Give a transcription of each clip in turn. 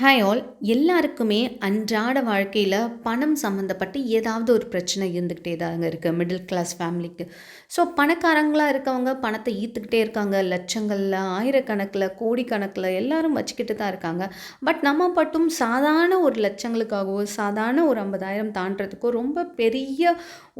Hi all எல்லாருக்குமே அன்றாட வாழ்க்கையில் பணம் சம்மந்தப்பட்டு ஏதாவது ஒரு பிரச்சனை இருந்துக்கிட்டே தாங்க இருக்குது மிடில் கிளாஸ் ஃபேமிலிக்கு ஸோ பணக்காரங்களாக இருக்கவங்க பணத்தை ஈர்த்துக்கிட்டே இருக்காங்க. லட்சங்களில் ஆயிரக்கணக்கில் கோடிக்கணக்கில் எல்லாரும் வச்சுக்கிட்டு தான் இருக்காங்க. பட் நம்ம மட்டும் சாதாரண ஒரு லட்சங்களுக்காகவோ சாதாரண ஒரு ஐம்பதாயிரம் தாண்டதுக்கோ ரொம்ப பெரிய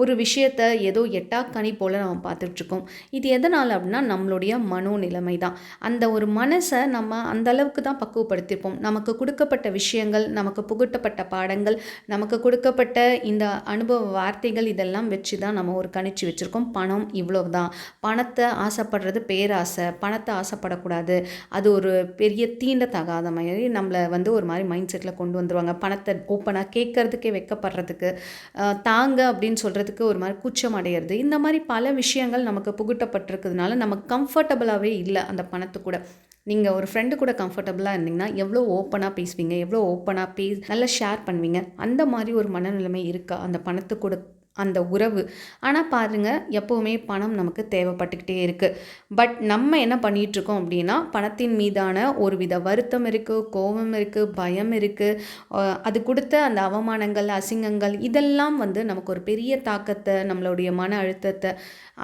ஒரு விஷயத்தை ஏதோ எட்டாக்கணி கனி போல் நம்ம பார்த்துட்ருக்கோம் இது எதனால் அப்படின்னா நம்மளுடைய மனோநிலைமை தான். அந்த ஒரு மனசை நம்ம அந்த அளவுக்கு தான் பக்குவப்படுத்தியிருப்போம். நமக்கு கொடுக்கப்பட்ட விஷயங்கள் நமக்கு புகட்டப்பட்ட பாடங்கள் நமக்கு கொடுக்கப்பட்ட இந்த அனுபவ வார்த்தைகள் இதெல்லாம் வச்சு தான் நம்ம ஒரு கணிச்சு வச்சுருக்கோம். பணம் இவ்வளவு தான் பணத்தை ஆசைப்படுறது பேராசை. பணத்தை ஆசைப்படக்கூடாது. அது ஒரு பெரிய தீண்டத்தகாத மாதிரி நம்மளை வந்து ஒரு மாதிரி மைண்ட் செட்டில் கொண்டு வந்துருவாங்க. பணத்தை ஓப்பனாக கேட்கறதுக்கே வெக்கப்படுறதுக்கு தாங்க அப்படின்னு சொல்கிறதுக்கு ஒரு மாதிரி கூச்சம் அடையிறது. இந்த மாதிரி பல விஷயங்கள் நமக்கு புகுட்டப்பட்டிருக்கிறதுனால நம்ம கம்ஃபர்டபுளாகவே இல்லை அந்த பணத்து கூட நீங்கள் ஒரு ஃப்ரெண்டு கூட கம்ஃபர்டபுளாக இருந்தீங்கன்னா எவ்வளோ ஓப்பனாக பேசுவீங்க எவ்வளோ ஓப்பனாக பே நல்லா ஷேர் பண்ணுவீங்க. அந்த மாதிரி ஒரு மனநிலைமை இருக்கா? அந்த பணத்து கூட அந்த உறவு. ஆனால் பாருங்கள் எப்போவுமே பணம் நமக்கு தேவைப்பட்டுக்கிட்டே இருக்குது பட் நம்ம என்ன பண்ணிகிட்ருக்கோம் அப்படின்னா பணத்தின் மீதான ஒரு வித வருத்தம் இருக்குது கோபம் இருக்குது பயம் இருக்குது அது கொடுத்த அந்த அவமானங்கள் அசிங்கங்கள் இதெல்லாம் வந்து நமக்கு ஒரு பெரிய தாக்கத்தை நம்மளுடைய மன அழுத்தத்தை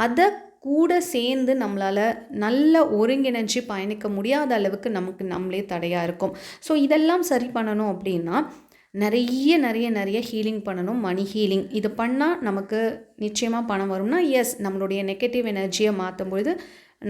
அதை கூட சேர்ந்து நம்மளால் நல்ல ஒருங்கிணைஞ்சு பயணிக்க முடியாத அளவுக்கு நமக்கு நம்மளே தடையாக இருக்கும். ஸோ இதெல்லாம் சரி பண்ணணும் அப்படின்னா நிறைய நிறைய நிறைய ஹீலிங் பண்ணணும். மணி ஹீலிங் இது பண்ணால் நமக்கு நிச்சயமாக பணம் வரும்னா எஸ் நம்மளுடைய நெகட்டிவ் எனர்ஜியை மாற்றும் பொழுது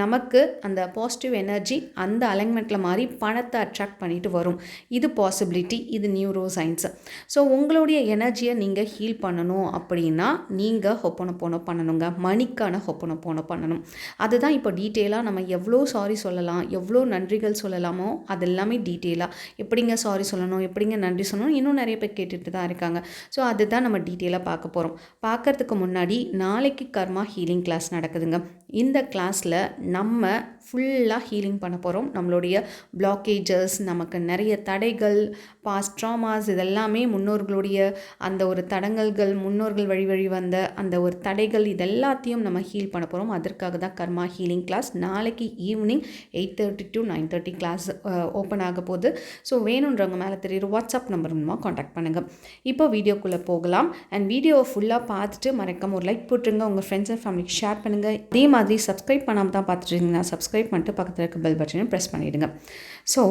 நமக்கு அந்த பாசிட்டிவ் எனர்ஜி அந்த அலைன்மெண்ட்டில் மாதிரி பணத்தை அட்ராக்ட் பண்ணிட்டு வரும். இது பாசிபிலிட்டி இது நியூரோ சயின்ஸு ஸோ உங்களுடைய எனர்ஜியை நீங்கள் ஹீல் பண்ணணும் அப்படின்னா நீங்கள் ஹொப்பனை போன பண்ணணுங்க. மணிக்கான ஹொப்பனை போன பண்ணணும். அதுதான் இப்போ டீட்டெயிலாக நம்ம எவ்வளோ சாரி சொல்லலாம் எவ்வளோ நன்றிகள் சொல்லலாமோ அது எல்லாமே டீட்டெயிலாக எப்படிங்க சாரி சொல்லணும் எப்படிங்க நன்றி சொல்லணும் இன்னும் நிறைய பேர் கேட்டுட்டு தான் இருக்காங்க. ஸோ அதுதான் நம்ம டீட்டெயிலாக பார்க்க போகிறோம் பார்க்கறதுக்கு முன்னாடி நாளைக்கு கர்மா ஹீலிங் கிளாஸ் நடக்குதுங்க. இந்த கிளாஸில் நம்ம ஃபுல்லாக ஹீலிங் பண்ண போகிறோம் நம்மளுடைய பிளாக்கேஜஸ் நமக்கு நிறைய தடைகள் பாஸ்ட் ட்ராமாஸ் இதெல்லாமே முன்னோர்களுடைய அந்த ஒரு தடங்கல்கள் முன்னோர்கள் வழி வழி வந்த அந்த ஒரு தடைகள் இதெல்லாத்தையும் நம்ம ஹீல் பண்ண போகிறோம் அதற்காக தான் கர்மா ஹீலிங் கிளாஸ் நாளைக்கு evening eight thirty to nine thirty class open ஆக போகுது. ஸோ வேணுன்றவங்க மேலே தெரியுற வாட்ஸ்அப் நம்பர் மூலமாக காண்டாக்ட் பண்ணுங்கள் இப்போ வீடியோக்குள்ளே போகலாம். அண்ட் வீடியோவை ஃபுல்லாக பார்த்துட்டு மறக்காம ஒரு லைக் போட்டுருங்க. உங்கள் ஃப்ரெண்ட்ஸ் அண்ட் ஃபேமிலிக்கு ஷேர் பண்ணுங்கள் இதே மாதிரி சப்ஸ்கிரைப் பண்ணாமல் தான் பார்த்துட்டு இருந்தீங்கன்னா சப்ஸ்கிரைப் பண்ணிட்டு பக்கத்தில் இருக்க பெல் பட்டனை ப்ரெஸ் பண்ணிவிடுங்க ஸோ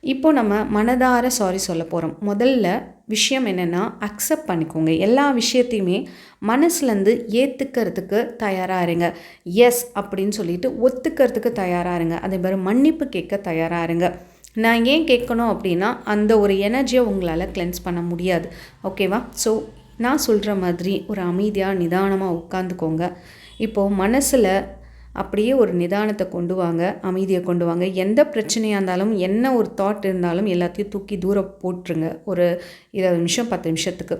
இப்போ நம்ம மனதார சாரி சொல்ல போகிறோம் முதல்ல விஷயம் என்னென்னா அக்செப்ட் பண்ணிக்கோங்க. எல்லா விஷயத்தையுமே மனசுலேருந்து ஏற்றுக்கிறதுக்கு தயாராக இருங்க. எஸ் அப்படின்னு சொல்லிட்டு ஒத்துக்கிறதுக்கு தயாராக இருங்க. அதே மாதிரி மன்னிப்பு கேட்க தயாராக இருங்க. நான் ஏன் கேட்கணும் அப்படின்னா அந்த ஒரு எனர்ஜியை உங்களால் கிளென்ஸ் பண்ண முடியாது. ஓகேவா ஸோ நான் சொல்கிற மாதிரி ஒரு அமைதியாக நிதானமாக உட்காந்துக்கோங்க இப்போது மனசில் அப்படியே ஒரு நிதானத்தை கொண்டு வாங்க அமைதியை கொண்டு வாங்க. எந்த பிரச்சனையாக இருந்தாலும் என்ன ஒரு தாட் இருந்தாலும் எல்லாத்தையும் தூக்கி தூரம் போட்டுருங்க. ஒரு இருபது நிமிஷம் பத்து நிமிஷத்துக்கு.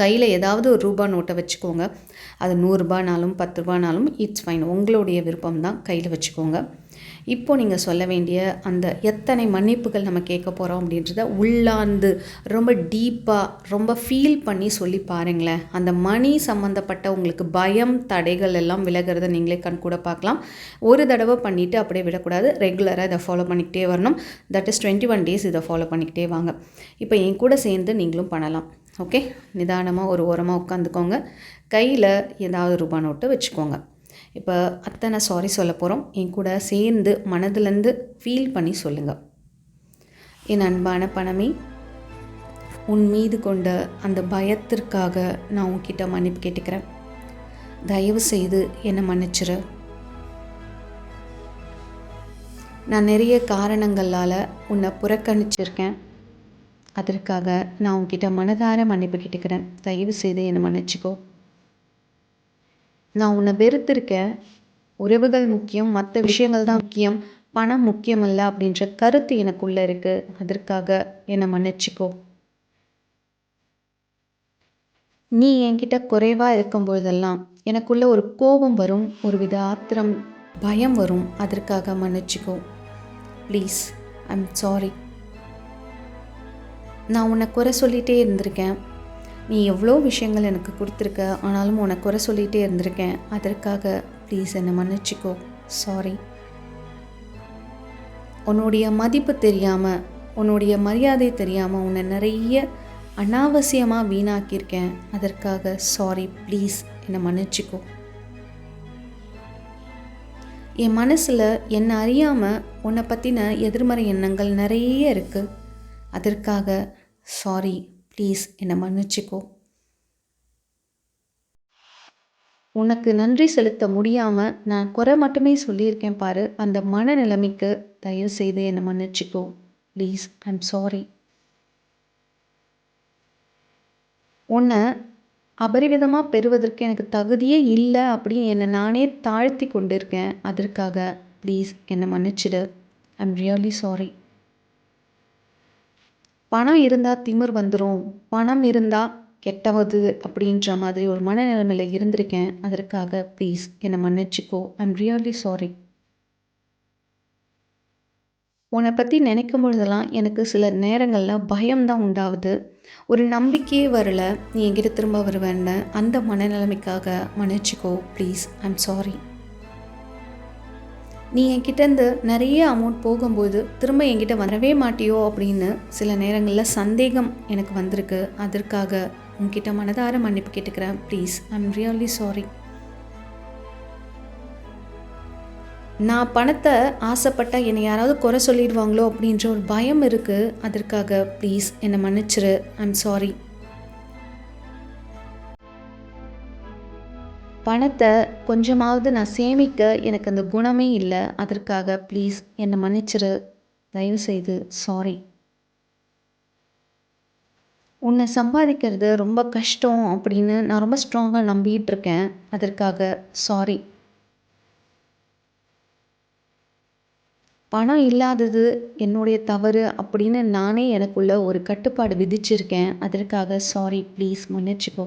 கையில் ஏதாவது ஒரு ரூபா நோட்டை வச்சுக்கோங்க. அது நூறுரூபானாலும் பத்து ரூபானாலும் இட்ஸ் ஃபைன் உங்களுடைய விருப்பம் தான் கையில் வச்சுக்கோங்க. இப்போ நீங்கள் சொல்ல வேண்டிய அந்த எத்தனை மன்னிப்புகள் நம்ம கேட்க போகிறோம் அப்படின்றத உள்ளாந்து ரொம்ப டீப்பாக ரொம்ப ஃபீல் பண்ணி சொல்லி பாருங்களேன். அந்த மணி சம்மந்தப்பட்ட உங்களுக்கு பயம் தடைகள் எல்லாம் விலகிறத நீங்களே கண் கூட பார்க்கலாம். ஒரு தடவை பண்ணிவிட்டு அப்படியே விடக்கூடாது. ரெகுலராக இதை ஃபாலோ பண்ணிக்கிட்டே வரணும். That is twenty one days இதை ஃபாலோ பண்ணிக்கிட்டே வாங்க. இப்போ என் கூட சேர்ந்து நீங்களும் பண்ணலாம். ஓகே நிதானமாக ஒரு ஓரமாக உட்காந்துக்கோங்க. கையில் ஏதாவது ரூபா நோட்டு வச்சுக்கோங்க. இப்போ அத்தனை சாரி சொல்ல போகிறோம் என் கூட சேர்ந்து மனதுலேருந்து ஃபீல் பண்ணி சொல்லுங்கள் என் அன்பான பணமே உன் மீது கொண்ட அந்த பயத்திற்காக நான் உன்கிட்ட மன்னிப்பு கேட்டுக்கிறேன். தயவு செய்து என்னை மன்னிச்சிரு. நான் நிறைய காரணங்களால் உன்னை புறக்கணிச்சிருக்கேன். அதற்காக நான் உன்கிட்ட மனதார மன்னிப்பு கேட்டுக்கிறேன். தயவு செய்து என்னை மன்னிச்சிக்கோ. நான் உன்னை வெறுத்திருக்கேன். உறவுகள் முக்கியம் மற்ற விஷயங்கள் தான் முக்கியம். பணம் முக்கியமல்ல அப்படின்ற கருத்து எனக்குள்ளே இருக்குது அதற்காக என்னை மன்னிச்சிக்கோ. நீ என்கிட்ட குறைவாக இருக்கும் பொழுதெல்லாம் எனக்குள்ள ஒரு கோபம் வரும் ஒரு வித ஆத்திரம் பயம் வரும். அதற்காக மன்னிச்சிக்கோ. ப்ளீஸ் ஐம் சாரி நான் உன்னை குறை சொல்லிகிட்டே இருந்திருக்கேன். நீ எவ்வளோ விஷயங்கள் எனக்கு கொடுத்துருக்க ஆனாலும் உன்னை குறை சொல்லிகிட்டே இருந்திருக்கேன். அதற்காக ப்ளீஸ் என்னை மன்னிச்சிக்கோ. சாரி உன்னுடைய மதிப்பு தெரியாமல் உன்னுடைய மரியாதை தெரியாமல் உன்னை நிறைய அனாவசியமாக வீணாக்கியிருக்கேன். அதற்காக சாரி ப்ளீஸ் என்னை மன்னிச்சிக்கோ. என் மனசில் என்னை அறியாமல் உன்னை பற்றின எதிர்மறை எண்ணங்கள் நிறைய இருக்குது அதற்காக சாரி ப்ளீஸ் என்னை மன்னிச்சிக்கோ. உனக்கு நன்றி செலுத்த முடியாமல் நான் குறை மட்டுமே சொல்லியிருக்கேன் பாரு. அந்த மனநிலைமைக்கு தயவு செய்து என்னை மன்னிச்சிக்கோ. ப்ளீஸ் ஐம் சாரி உன்னை அபரிவிதமாக பெறுவதற்கு எனக்கு தகுதியே இல்லை அப்படின்னு என்னை நானே தாழ்த்தி கொண்டிருக்கேன். அதற்காக ப்ளீஸ் என்னை மன்னிச்சிடு. ஐம் ரியலி சாரி பணம் இருந்தால் திமிர் வந்துடும் பணம் இருந்தால் கெட்டவது அப்படின்ற மாதிரி ஒரு மனநிலைமையில் இருந்திருக்கேன். அதற்காக ப்ளீஸ் என்னை மன்னிச்சிக்கோ. ஐம் ரியலி சாரி உன்னை பற்றி நினைக்கும் பொழுதெல்லாம் எனக்கு சில நேரங்களில் பயம்தான் உண்டாகுது ஒரு நம்பிக்கையே வரல. நீ என்கிட்ட திரும்ப வருவேன்னு அந்த மனநிலைமைக்காக மன்னிச்சிக்கோ. ப்ளீஸ் ஐம் சாரி நீ என்கிட்டேருந்து நிறைய அமௌண்ட் போகும்போது திரும்ப என்கிட்ட வரவே மாட்டியோ அப்படின்னு சில நேரங்களில் சந்தேகம் எனக்கு வந்திருக்கு. அதற்காக உங்ககிட்ட மனதார மன்னிப்பு கேட்டுக்கிறேன். ப்ளீஸ் ஐம் ரியலி சாரி நான் பணத்தை ஆசைப்பட்டால் என்னை யாராவது குறை சொல்லிடுவாங்களோ அப்படின்ற ஒரு பயம் இருக்குது அதற்காக ப்ளீஸ் என்னை மன்னிச்சிரு. ஐம் சாரி பணத்தை கொஞ்சமாவது நான் சேமிக்க எனக்கு அந்த குணமே இல்லை. அதற்காக ப்ளீஸ் என்னை மன்னிச்சிரு. தயவுசெய்து சாரி உன்னை சம்பாதிக்கிறது ரொம்ப கஷ்டம் அப்படின்னு நான் ரொம்ப ஸ்ட்ராங்காக நம்பிட்டு இருக்கேன் அதற்காக சாரி பணம் இல்லாதது என்னுடைய தவறு அப்படின்னு நானே எனக்குள்ள ஒரு கட்டுப்பாடு விதிச்சிருக்கேன். அதற்காக சாரி ப்ளீஸ் மன்னிச்சிக்கோ.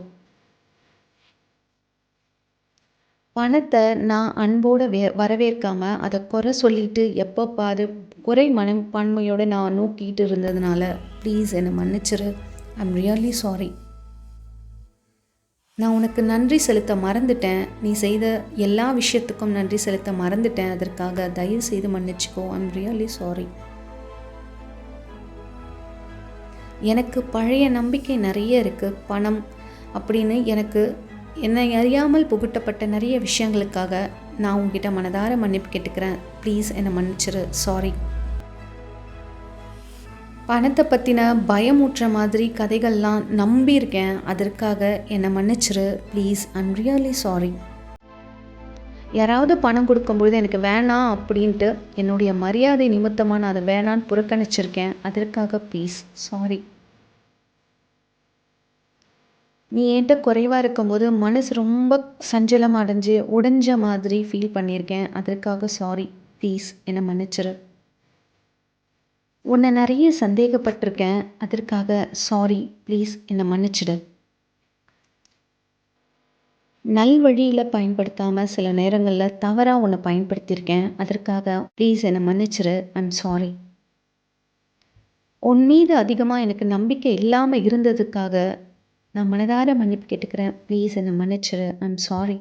பணத்தை நான் அன்போடு வே வரவேற்காமல் அதை குறை சொல்லிட்டு எப்போ பாரு குறை மனப்பான்மையோடு நான் நோக்கிட்டு இருந்ததுனால ப்ளீஸ் என்னை மன்னிச்சிரு. ஐம் ரியலி சாரி நான் உனக்கு நன்றி செலுத்த மறந்துட்டேன். நீ செய்த எல்லா விஷயத்துக்கும் நன்றி செலுத்த மறந்துட்டேன். அதற்காக தயவு செய்து மன்னிச்சிக்கோ. ஐம் ரியலி சாரி எனக்கு பழைய நம்பிக்கை நிறைய இருக்குது பணம் அப்படின்னு எனக்கு என்னை அறியாமல் புகுட்டப்பட்ட நிறைய விஷயங்களுக்காக நான் உங்ககிட்ட மனதார மன்னிப்பு கேட்டுக்கிறேன். ப்ளீஸ் என்னை மன்னிச்சிரு. சாரி பணத்தை பற்றின பயமூட்டுற மாதிரி கதைகள்லாம் நம்பியிருக்கேன். அதற்காக என்னை மன்னிச்சிரு. ப்ளீஸ் ஐம் ரியலி சாரி யாராவது பணம் கொடுக்கும்பொழுது எனக்கு வேணாம் அப்படின்ட்டு என்னுடைய மரியாதை நிமித்தமாக நான் அதை வேணான்னு புறக்கணிச்சிருக்கேன். அதற்காக ப்ளீஸ் சாரி நீ என்கிட்ட குறைவாக இருக்கும்போது மனசு ரொம்ப சஞ்சலம் அடைஞ்சு உடைஞ்ச மாதிரி ஃபீல் பண்ணியிருக்கேன். அதற்காக சாரி ப்ளீஸ் என்னை மன்னிச்சிரு. உன்னை நிறைய சந்தேகப்பட்டிருக்கேன். அதற்காக சாரி ப்ளீஸ் என்னை மன்னிச்சிடு. நல்வழியில் பயன்படுத்தாமல் சில நேரங்களில் தவறாக உன்னை பயன்படுத்தியிருக்கேன். அதற்காக ப்ளீஸ் என்னை மன்னிச்சிரு. ஐம் சாரி உன் மீது அதிகமாக எனக்கு நம்பிக்கை இல்லாமல் இருந்ததுக்காக நான் மனதார மன்னிப்பு கேட்டுக்கிறேன். ப்ளீஸ் என்னை மன்னிச்சிரு. ஐம் சாரி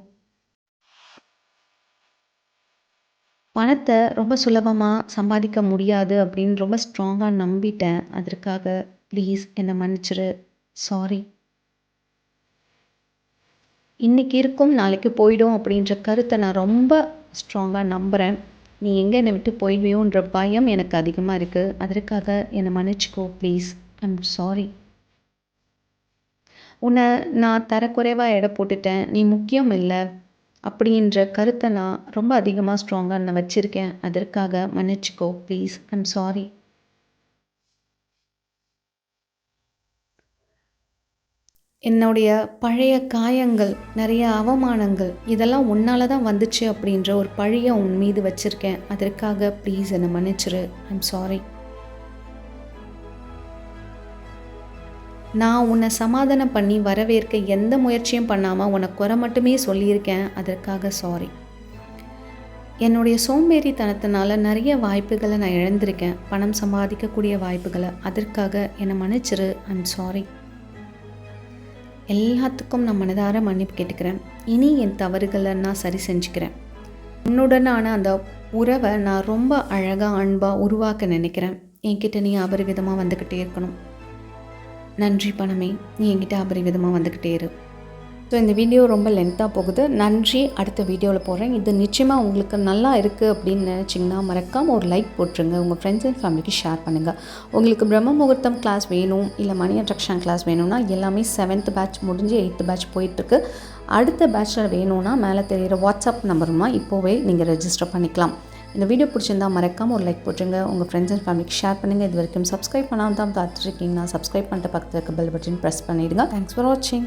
பணத்தை ரொம்ப சுலபமாக சம்பாதிக்க முடியாது அப்படின்னு ரொம்ப ஸ்ட்ராங்காக நம்பிட்டேன். அதற்காக ப்ளீஸ் என்னை மன்னிச்சிரு. சாரி இன்றைக்கி இருக்கும் நாளைக்கு போயிடும் அப்படின்ற கருத்தை நான் ரொம்ப ஸ்ட்ராங்காக நம்புகிறேன் நீ எங்கே என்னை விட்டு போயிடுவியோன்ற பயம் எனக்கு அதிகமாக இருக்குது அதற்காக என்னை மன்னிச்சிக்கோ ப்ளீஸ் ஐம் சாரி உன்னை நான் தரக்குறைவாக எடை போட்டுட்டேன் நீ முக்கியம் இல்லை அப்படின்ற கருத்தை நான் ரொம்ப அதிகமாக ஸ்ட்ராங்காக நான் வச்சுருக்கேன். அதற்காக மன்னிச்சிக்கோ ப்ளீஸ் ஐம் சாரி என்னுடைய பழைய காயங்கள் நிறைய அவமானங்கள் இதெல்லாம் உன்னால தான் வந்துச்சு அப்படின்ற ஒரு பழியை உன் மீது வச்சுருக்கேன். அதற்காக ப்ளீஸ் என்னை மன்னிச்சிரு. ஐம் சாரி நான் உன்னை சமாதானம் பண்ணி வரவேற்க எந்த முயற்சியும் பண்ணாமல் உனக்கு குறை மட்டுமே சொல்லியிருக்கேன். அதற்காக சாரி என்னுடைய சோம்பேறித்தனத்தினால நிறைய வாய்ப்புகளை நான் இழந்திருக்கேன். பணம் சம்பாதிக்கக்கூடிய வாய்ப்புகளை. அதற்காக என்னை மன்னிச்சிரு. ஐம் சாரி எல்லாத்துக்கும் நான் மனதார மன்னிப்பு கேட்டுக்கிறேன். இனி என் தவறுகளை நான் சரி செஞ்சுக்கிறேன். உன்னுடனான அந்த உறவை நான் ரொம்ப அழகாக அன்பாக உருவாக்க நினைக்கிறேன். என்கிட்ட நீ அபரிவிதமாக வந்துக்கிட்டே இருக்கணும். நன்றி பணமே நீ என்கிட்ட அபரிவிதமாக வந்துக்கிட்டே இரு. ஸோ இந்த வீடியோ ரொம்ப லென்த்தாக போகுது. நன்றி அடுத்த வீடியோவில் போடுறேன் இது நிச்சயமாக உங்களுக்கு நல்லா இருக்குது அப்படின்னு நினச்சிங்கன்னா மறக்காமல் ஒரு லைக் போட்டுருங்க. உங்கள் ஃப்ரெண்ட்ஸ் அண்ட் ஃபேமிலிக்கு ஷேர் பண்ணுங்கள் உங்களுக்கு பிரம்ம முகூர்த்தம் கிளாஸ் வேணும் இல்லை மணி அட்ராக்ஷன் கிளாஸ் வேணும்னா எல்லாமே செவன்த் பேட்ச் முடிஞ்சு எயித்து பேட்ச் போயிட்டுருக்கு. அடுத்த பேட்சில் வேணும்னா மேலே தெரிகிற வாட்ஸ்அப் நம்பருமா இப்போவே நீங்கள் ரெஜிஸ்டர் பண்ணிக்கலாம். இந்த வீடியோ பிடிச்சிருந்தா மறக்காமல் ஒரு லைக் போட்டுருங்க. உங்கள் ஃப்ரெண்ட்ஸ் அண்ட் ஃபேமிலிக்கு ஷேர் பண்ணுங்கள் இது வரைக்கும் சப்ஸ்கிரைப் பண்ணாமல் தான் பார்த்துருக்கீங்கன்னா சப்ஸ்கிரைப் பண்ணிட்டு பக்கத்தில் இருக்க பெல் பட்டன் ப்ரெஸ் பண்ணிவிடுங்க தேங்க்ஸ் ஃபார் வாட்சிங்